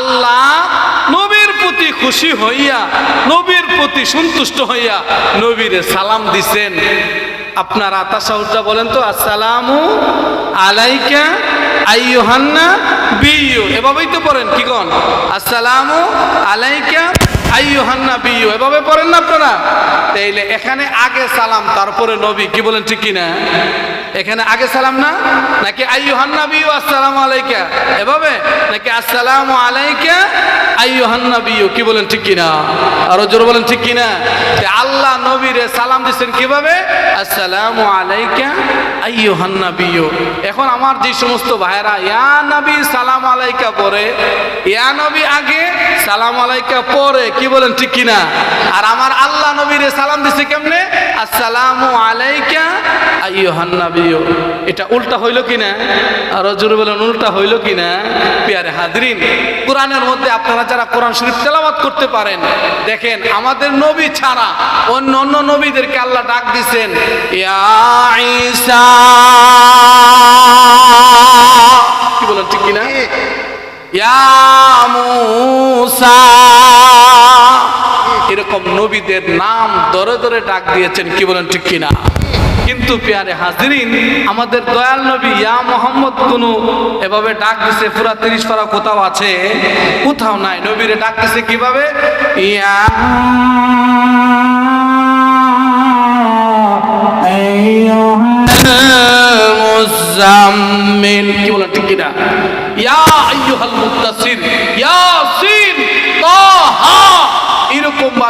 আল্লাহ নবীর প্রতি খুশি হইয়া, নবীর প্রতি সন্তুষ্ট হইয়া নবীরে সালাম দিছেন। আপনারা তাসাউদ্দা বলেন তো, আসসালামু আলাইকা আইয়ুহান্না বিয়ু এভাবেই তো পড়েন, কি কন? আসসালামু আলাইকা আইয়ুহান্না বিয়ু এভাবে পড়েন না আপনারা? তাইলে এখানে আগে সালাম, তারপরে নবী, কি বলেন ঠিক কি না এখানে আগে সালাম না? নাকি আইয়ুহান্না বিয়ু আসসালামু আলাইকা? এভাবে? নাকি আসসালামু আলাইকা আইয়ুহান্না বিয়ু কি বলেন ঠিক কি না আরও জোরে বলেন ঠিক কি না তে আল্লাহ নবীরে সালাম দিচ্ছেন কীভাবে? আসসালামু আলাইকা আইয়ুহান নাবিয়্যু। এখন আমার যে সমস্ত ভাইরা ইয়া নবী সালাম আলাইকা পরে, ইয়া নবী আগে, সালাম আলাইকা পরে, কি বলেন ঠিক কি না আর আমার আল্লাহ নবীরে সালাম দিছে কেমনে? আসসালামু আলাইকা এটা উল্টা হইল কি না আরও জোরে বলেন, উল্টা হইল কি না পিয়ারে হাজরিন, কোরআনের মধ্যে আপনারা যারা কোরআন শরীফ করতে পারেন, দেখেন আমাদের নবী ছাড়া অন্য অন্য নবীদেরকে আল্লাহ ডাক ঈসা। কি বলেন, ঠিক কিনা? ইয়া মুসা। এরকম নবীদের নাম ধরে ধরে ডাক দিয়েছেন, কি বলেন ঠিক কিনা? কিন্তু পেয়ারে হাজরিন, আমাদের দয়াল নবী ইয়া মোহাম্মদ কোন এভাবে ডাক দিছে, পুরা তিরিশ পারা কোথাও আছে? কোথাও নাই। নবীরে ডাক দিছে কীভাবে? ইয়া মুজাম্মিল। কি বলেন ঠিক কিনা? ইয়া আইয়ুহাল মুত্তাসির ইয়াসিন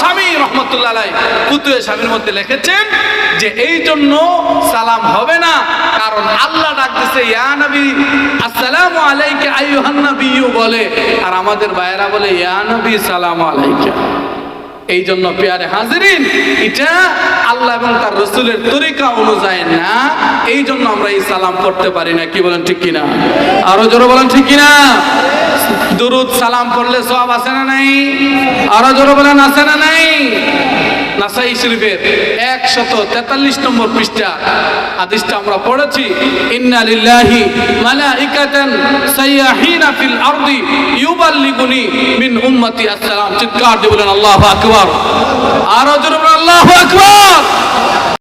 স্বামী রহমতুল্লাহ কুতুয়ে স্বামীর মধ্যে লিখেছেন যে এই জন্য সালাম হবে না, কারণ আল্লাহ ডাকতেছে ইয়া নবী, আসসালামু আলাইকা আইয়ুহান বলে। আর আমাদের ভাইয়েরা বলে, ইয়া নবী, সালাম আলাইকা। এই জন্য পেয়ারে হাজিরিন, এটা আল্লাহ এবং তার রসুলের তরিকা অনুযায়ী না, এই জন্য আমরা এই সালাম করতে পারি না, কি বলেন ঠিক কিনা? আরও জোরে বলেন ঠিক কিনা? দুরুদ সালাম পড়লে সব আছে না নাই? আরও জোরে বলেন আছে না নাই? নাসাই শরীফের একশত তেতাল্লিশ নম্বর পৃষ্ঠা। আদিসটা আমরা পড়েছি, ইন্না লিল্লাহি মালাইকাতান সাইয়াহিনা ফিল আরদি ইউবাল্লিগুনি মিন উম্মতি আসসালাম। চিৎকার দিয়ে বলেন, আল্লাহু আকবার। আরও জোরে বলেন, আল্লাহু আকবার।